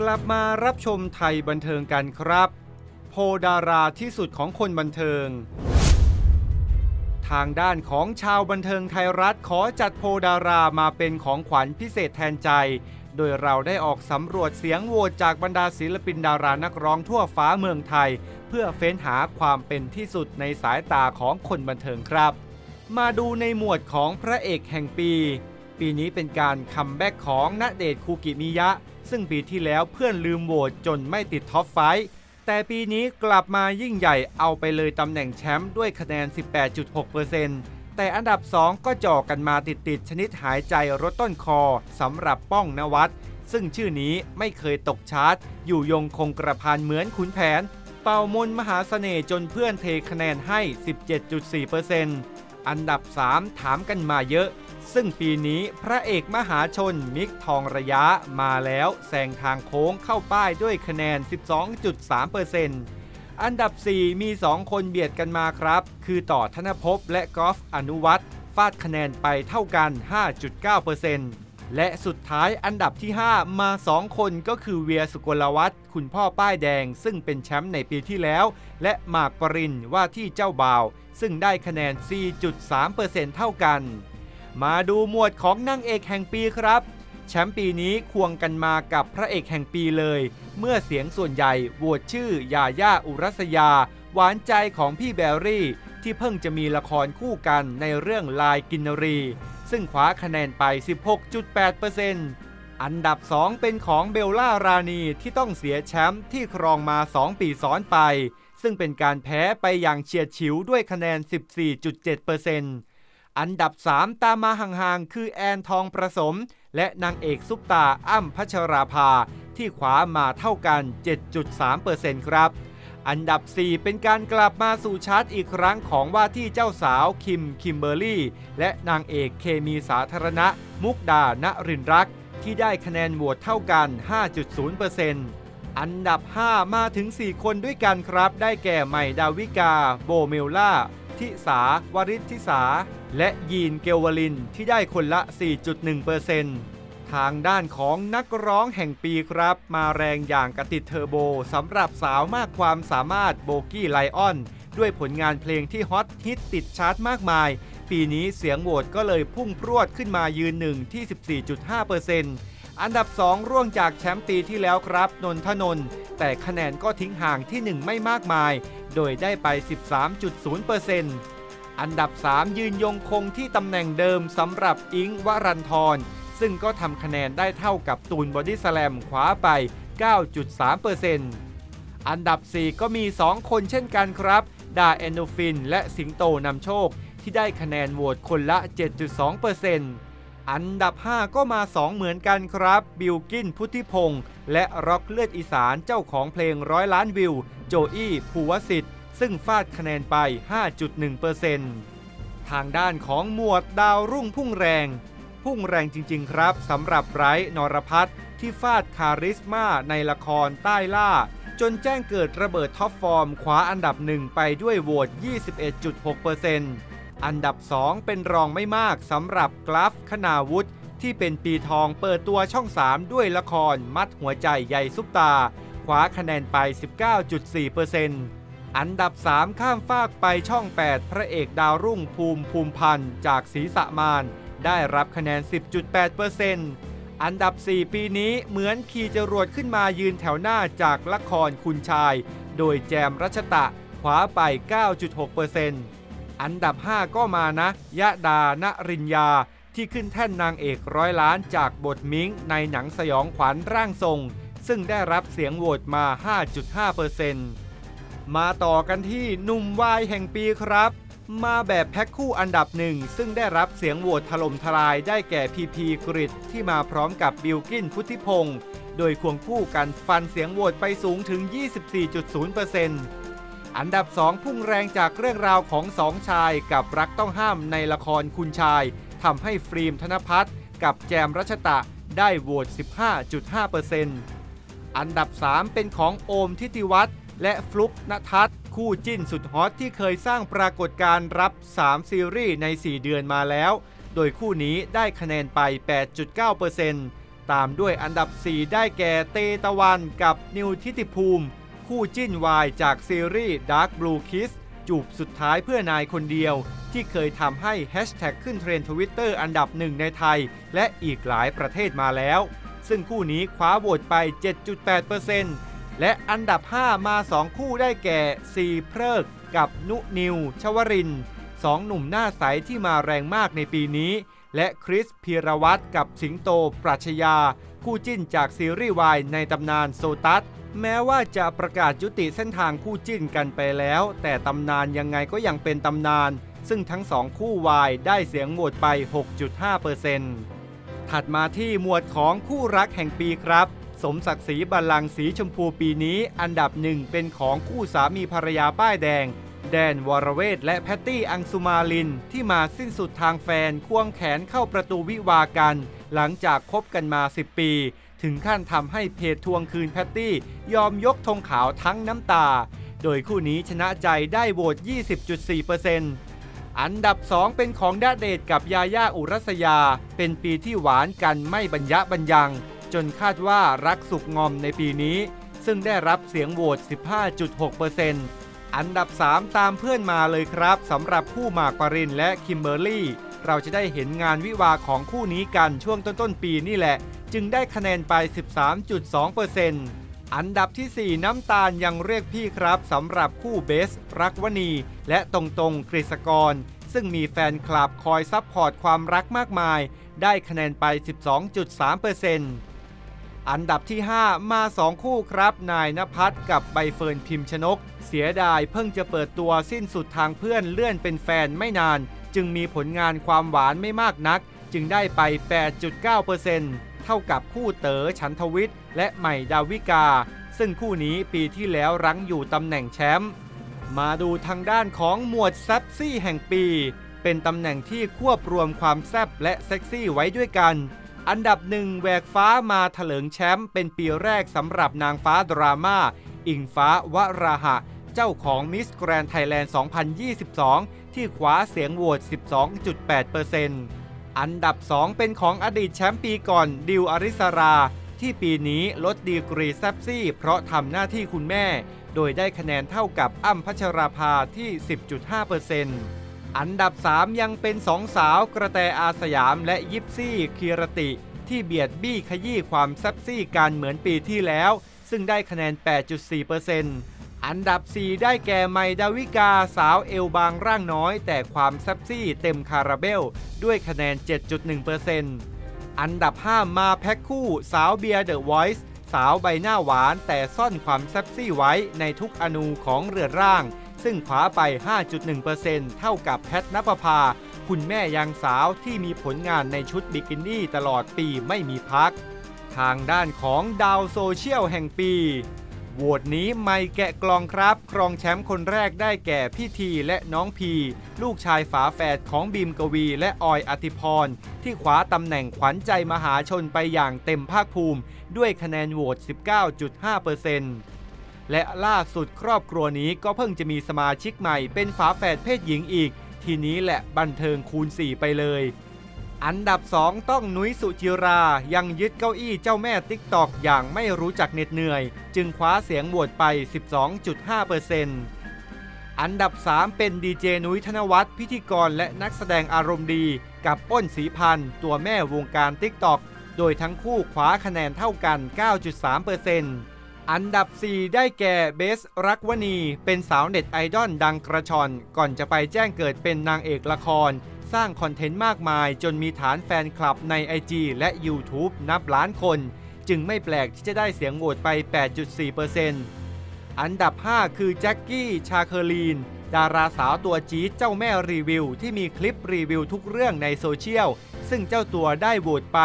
กลับมารับชมไทยบันเทิงกันครับ โพดาราที่สุดของคนบันเทิง ทางด้านของชาวบันเทิงไทยรัฐขอจัดโพดารามาเป็นของขวัญพิเศษแทนใจ โดยเราได้ออกสำรวจเสียงโหวตจากบรรดาศิลปินดารานักร้องทั่วฟ้าเมืองไทย เพื่อเฟ้นหาความเป็นที่สุดในสายตาของคนบันเทิงครับ มาดูในหมวดของพระเอกแห่งปี ปีนี้เป็นการคัมแบ็กของณเดชน์คูกิมิยะ ซึ่งปีที่แล้วเพื่อนลืมโหวตจนไม่ติดท็อปไฟว์แต่ปีนี้กลับมายิ่งใหญ่เอาไปเลยตำแหน่งแชมป์ด้วยคะแนน 18.6%แต่อันดับ 2 ก็จ่อกันมาติดๆชนิดหายใจรถต้นคอสำหรับป้องนวัดซึ่งชื่อนี้ไม่เคยตกชาร์ตอยู่ยงคงกระพันเหมือนขุนแผน เป่ามนมหาเสน่ห์จนเพื่อนเทคะแนนให้ 17.4%อันดับ 3 ถามกันมาเยอะ ซึ่งปีนี้พระเอกมหาชนมิกทองระยะมาแล้วแซงทางโค้งเข้าป้ายด้วยคะแนน 12.3%อันดับ 4 มี 2 คนเบียดกันมาครับ คือต่อธนภพและกอล์ฟอนุวัตรฟาดคะแนนไปเท่ากัน 5.9%และสุดท้ายอันดับที่ 5 มา 2 คนก็คือเวียสุกลวัฒน์คุณพ่อป้ายแดง ซึ่งเป็นแชมป์ในปีที่แล้ว และหมากปรินว่าที่เจ้าบ่าว ซึ่งได้คะแนน 4.3%เท่ากัน มาดูหมวดของนางเอกแห่งปีครับ แชมป์ปีนี้ควงกันมากับพระเอกแห่งปีเลย เมื่อเสียงส่วนใหญ่โหวตชื่อยาย่าอุรัสยา หวานใจของพี่แบรี่ ที่เพิ่งจะมีละครคู่กันในเรื่องลายกินนรี ซึ่งคว้าคะแนนไป 16.8%อันดับ 2 เป็นของเบลล่ารานีที่ต้องเสียแชมป์ที่ครองมา 2 ปีซ้อนไป ซึ่งเป็นการแพ้ไปอย่างเฉียดฉิวด้วยคะแนน 14.7% อันดับ 3 ตามมาห่างๆ คือแอนทองประสม และนางเอกซุปตาอ้ำพัชราภา ที่ขวามาเท่ากัน 7.3%ครับ อันดับ 4 เป็นการกลับมาสู่ชาร์ตอีกครั้งของว่าที่เจ้าสาวคิม คิมเบอร์รี่ และนางเอกเคมีสาธารณะ มุกดานรินรัก ที่ได้คะแนนโหวตเท่ากัน 5.0%อันดับ 5 มาถึง 4 คนด้วยกันครับ ได้แก่ใหม่ดาวิกา โบเมลล่า ทิสาวริธิสา และยีนเกลวลินที่ได้คนละ 4.1%ทางด้านของนักร้องแห่งปีครับ มาแรงอย่างกระติดเทอร์โบสำหรับสาวมากความสามารถโบกี้ไลออน ด้วยผลงานเพลงที่ฮอตฮิตติดชาร์ตมากมาย ปีนี้เสียงโหวตก็เลยพุ่งพรวดขึ้นมายืนหนึ่งที่ 14.5%อันดับ 2 ร่วงจากแชมป์ปีที่แล้วครับ นนทนนท์แต่คะแนนก็ทิ้งห่างที่ 1 ไม่มากมาย โดยได้ไป 13.0%อันดับ 3 ยืนยงคงที่ตำแหน่งเดิมสำหรับอิงค์วรันทร ซึ่งก็ทำคะแนนได้เท่ากับตูนบอดี้สแลมคว้าไป 9.3%อันดับ 4 ก็มี 2 คนเช่นกันครับ ดาแอนโดฟิน และสิงโตนำโชค ที่ได้คะแนนโหวตคนละ 7.2%อันดับ 5 ก็มา 2 เหมือนกันครับ บิลกินพุทธิพงศ์ และร็อกเลือดอีสานเจ้าของเพลงร้อยล้านวิว โจอี้ภูวสิทธิ์ ซึ่งฟาดคะแนนไป 5.1%ทางด้านของหมวดดาวรุ่งพุ่งแรง พุ่งแรงจริง ๆ ครับสำหรับไบรท์นรพัฒน์ที่ฟาดคาริสมาในละครใต้ล่า จนแจ้งเกิดระเบิดท็อปฟอร์มคว้าอันดับหนึ่งไปด้วยโหวต 21.6%อันดับ 2 เป็นรองไม่มากสำหรับกราฟคณาวุฒิ ที่เป็นปีทองเปิดตัวช่อง 3 ด้วยละครมัดหัวใจใหญ่ซุปตาคว้าคะแนนไป 19.4%อันดับ 3 ข้ามฟากไปช่อง 8 พระเอกดาวรุ่งภูมิภูมิพันธ์จากศรีสะมานได้รับคะแนน 10.8%อันดับ 4 ปีนี้เหมือนขี่จรวดขึ้นมายืนแถวหน้าจากละครคุณชาย โดยแจมรัชตะคว้าไป 9.6%อันดับ 5 ก็มานะ ยะดานริญญา ที่ขึ้นแท่นนางเอกร้อยล้านจากบทมิงในหนังสยองขวัญร่างทรง ซึ่งได้รับเสียงโหวตมา 5.5%มาต่อกันที่หนุ่มวายแห่งปีครับ มาแบบแพ็คคู่อันดับหนึ่ง ซึ่งได้รับเสียงโหวตถล่มทลายได้แก่พีพีกริดที่มาพร้อมกับบิลกินพุทธิพงศ์โดยควงคู่กันฟันเสียงโหวตไปสูงถึง 24.0%อันดับ 2 พุ่งแรงจากเรื่องราวของสองชายกับรักต้องห้ามในละครคุณชาย ทำให้ฟรีมธนพัฒน์กับแจมรัชตะได้โหวต 15.5%อันดับ 3 เป็นของโอมทิติวัฒน์และฟลุกนทัศน์คู่จิ้นสุดฮอตที่เคยสร้างปรากฏการณ์รับ 3 ซีรีส์ใน 4 เดือนมาแล้ว โดยคู่นี้ได้คะแนนไป 8.9%ตามด้วยอันดับ 4 ได้แก่เตตะวันกับนิวทิติภูมิ คู่จิ้นวายจากซีรีส์ Dark Blue Kiss จูบสุดท้ายเพื่อนายคนเดียว ที่เคยทำให้แฮชแท็กขึ้นเทรนด์ทวิตเตอร์อันดับหนึ่งในไทย และอีกหลายประเทศมาแล้ว ซึ่งคู่นี้คว้าโหวตไป 7.8%และอันดับ 5 มา 2 คู่ได้แก่ซีเพลิกกับนุนิว ชวรินสองหนุ่มหน้าใสที่มาแรงมากในปีนี้ และคริสพีรวัตรกับสิงโต ปรัชญาคู่จิ้นจากซีรีส์วายในตำนานโซตัส แม้ว่าจะประกาศยุติเส้นทางคู่จิ้นกันไปแล้ว แต่ตำนานยังไงก็ยังเป็นตำนาน ซึ่งทั้งสองคู่วายได้เสียงโหวตไป 6.5%ถัดมาที่หมวดของคู่รักแห่งปีครับ สมศักดิ์ศรีบัลลังก์สีชมพูปีนี้ อันดับหนึ่งเป็นของคู่สามีภรรยาป้ายแดง แดนวรเวทและแพตตี้อังสุมาลิน ที่มาสิ้นสุดทางแฟนควงแขนเข้าประตูวิวากัน หลังจากคบกันมา 10 ปี ถึงขั้นทำให้เพจทวงคืนแพตตี้ ยอมยกธงขาวทั้งน้ำตา โดยคู่นี้ชนะใจได้โหวต 20.4%อันดับ 2 เป็นของดาเดชกับยาย่าอุรัสยา เป็นปีที่หวานกันไม่บรรยะบรรยัง จนคาดว่ารักสุกงอมในปีนี้ ซึ่งได้รับเสียงโหวต 15.6%อันดับ 3 ตามเพื่อนมาเลยครับสำหรับคู่หมากปรินและคิมเบอร์รี่ เราจะได้เห็นงานวิวาของคู่นี้กันช่วงต้นๆปีนี่แหละ จึงได้คะแนนไป 13.2%อันดับทีสี่ 4 น้ำตาลยังเรียกพี่ครับสำหรับคู่เบส รักวณี และตรงตรงกฤษกร ซึ่งมีแฟนคลับคอยซัพพอร์ตความรักมากมาย ได้คะแนนไป 12.3%อันดับที่ 5 มา 2 คู่ครับ นายนภัสกับใบเฟิร์นพิมพ์ชนก เสียดายเพิ่งจะเปิดตัวสิ้นสุดทางเพื่อนเลื่อนเป็นแฟนไม่นาน จึงมีผลงานความหวานไม่มากนัก จึงได้ไป 8.9%เเท่ากับคู่เต๋อฉันทวิทย์และใหม่ดาวิกา ซึ่งคู่นี้ปีที่แล้วรั้งอยู่ตำแหน่งแชมป์มาดูทางด้านของหมวดแซบซี่แห่งปี เป็นตำแหน่งที่ควบรวมความแซบและเซ็กซี่ไว้ด้วยกัน อันดับหนึ่งแหวกฟ้ามาถลิงแชมป์เป็นปีแรกสำหรับนางฟ้าดราม่าอิงฟ้าวราหะ เจ้าของมิสแกรนไทยแลนด์ 2022 ที่คว้าเสียงโหวต 12.8%อัน อันดับ 2 เป็นของอดีตแชมป์ปีก่อนดิวอริสรา ที่ปีนี้ลดดีกรีแซบซี่ เพราะทำหน้าที่คุณแม่ โดยได้คะแนนเท่ากับอ้ำพัชราภาที่ 10.5%อันดับ 3 ยังเป็นสองสาวกระแตอาสยามและยิปซี่คีรติ ที่เบียดบี้ขยี้ความแซบซี่กันเหมือนปีที่แล้ว ซึ่งได้คะแนน 8.4% อันดับ 4 ได้แก่ไมดาวิกาสาวเอวบางร่างน้อย แต่ความแซบซี่เต็มคาราเบล ด้วยคะแนน 7.1%อันดับ 5 มาแพ็คคู่ สาวเบียร์เดอะไวส์สาวใบหน้าหวาน แต่ซ่อนความแซบซี่ไว้ในทุกอนูของเรือนร่าง ซึ่งขวาไป 5.1%เท่ากับแพทนปภาคุณแม่ยังสาวที่มีผลงานในชุดบิกินี่ตลอดปีไม่มีพัก ทางด้านของดาวโซเชียลแห่งปี โหวตนี้ไม่แกะกลองครับครองแชมป์คนแรกได้แก่พี่ทีและน้องพี ลูกชายฝาแฝดของบีมกวี และออยอธิพร ที่คว้าตำแหน่งขวัญใจมหาชนไปอย่างเต็มภาคภูมิ ด้วยคะแนนโหวต 19.5%และล่าสุดครอบครัวนี้ก็เพิ่งจะมีสมาชิกใหม่เป็นฝาแฝดเพศหญิงอีก ทีนี้แหละบันเทิงคูณ 4 ไปเลย อันดับ 2 ต้องนุ้ยสุจิรา ยังยึดเก้าอี้เจ้าแม่ติ๊กตอกอย่างไม่รู้จักเหน็ดเหนื่อย จึงคว้าเสียงโหวตไป 12.5%อันดับ 3 เป็นดีเจนุ้ยธนวัฒน์พิธีกรและนักแสดงอารมณ์ดี กับอ้นศรีพันธ์ตัวแม่วงการติ๊กตอกโดยทั้งคู่คว้าคะแนนเท่ากัน 9.3%อันดับ 4 ได้แก่เบสรักวณี เป็นสาวเน็ตไอดอลดังกระชอน ก่อนจะไปแจ้งเกิดเป็นนางเอกละคร สร้างคอนเทนต์มากมาย จนมีฐานแฟนคลับใน IG และ YouTube นับล้านคน จึงไม่แปลกที่จะได้เสียงโหวตไป 8.4%อันดับ 5 คือแจ็คกี้ชาเคอรีน ดาราสาวตัวจี๊ดเจ้าแม่รีวิว ที่มีคลิปรีวิวทุกเรื่องในโซเชียล ซึ่งเจ้าตัวได้โหวตไป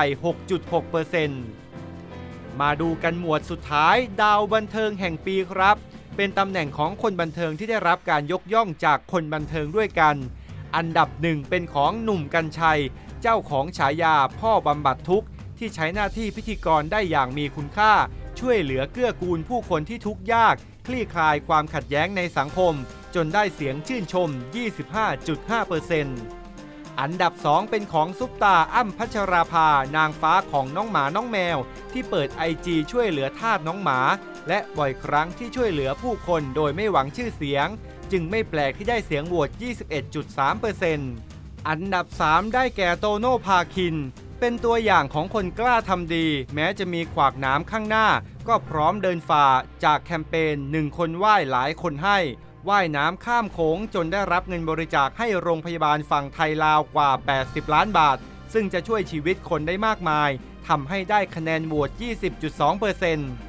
6.6%มาดูกันหมวดสุดท้าย ดาวบันเทิงแห่งปีครับ เป็นตำแหน่งของคนบันเทิงที่ได้รับการยกย่องจากคนบันเทิงด้วยกัน อันดับหนึ่งเป็นของหนุ่มกัญชัย เจ้าของฉายาพ่อบำบัดทุกข์ ที่ใช้หน้าที่พิธีกรได้อย่างมีคุณค่า ช่วยเหลือเกื้อกูลผู้คนที่ทุกข์ยาก คลี่คลายความขัดแย้งในสังคม จนได้เสียงชื่นชม 25.5%อันดับ 2 เป็นของซุปตาอ้ำพัชราภานางฟ้าของน้องหมาน้องแมว ที่เปิดไอจีช่วยเหลือทาสน้องหมา และบ่อยครั้งที่ช่วยเหลือผู้คนโดยไม่หวังชื่อเสียง จึงไม่แปลกที่ได้เสียงโหวต 21.3%อันดับ 3 ได้แก่โตโน่พาคิน เป็นตัวอย่างของคนกล้าทำดี แม้จะมีขวากน้ำข้างหน้า ก็พร้อมเดินฝ่าจากแคมเปญหนึ่งคนไหว้หลายคนให้ว่ายน้ำข้ามโขงจนได้รับเงินบริจาคให้โรงพยาบาลฝั่งไทยลาวกว่า 80 ล้านบาท ซึ่งจะช่วยชีวิตคนได้มากมายทำให้ได้คะแนนโหวต 20.2%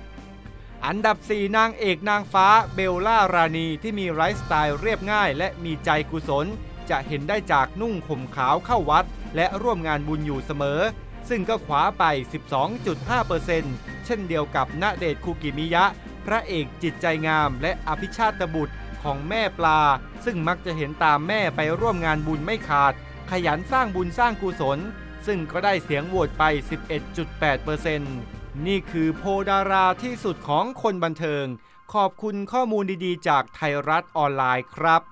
อันดับ 4 นางเอกนางฟ้าเบลล่ารานีที่มีไลฟ์สไตล์เรียบง่าย และมีใจกุศล จะเห็นได้จากนุ่งห่มขาวเข้าวัด และร่วมงานบุญอยู่เสมอ ซึ่งก็ขวาไป 12.5%เช่นเดียวกับณเดชน์คุกิมิยะ พระเอกจิตใจงาม และอภิชาตบุตรของแม่ปลา ซึ่งมักจะเห็นตามแม่ไปร่วมงานบุญไม่ขาด ขยันสร้างบุญสร้างกุศล ซึ่งก็ได้เสียงโหวตไป 11.8% นี่คือโพดาราที่สุดของคนบันเทิง ขอบคุณข้อมูลดีๆ จากไทยรัฐออนไลน์ครับ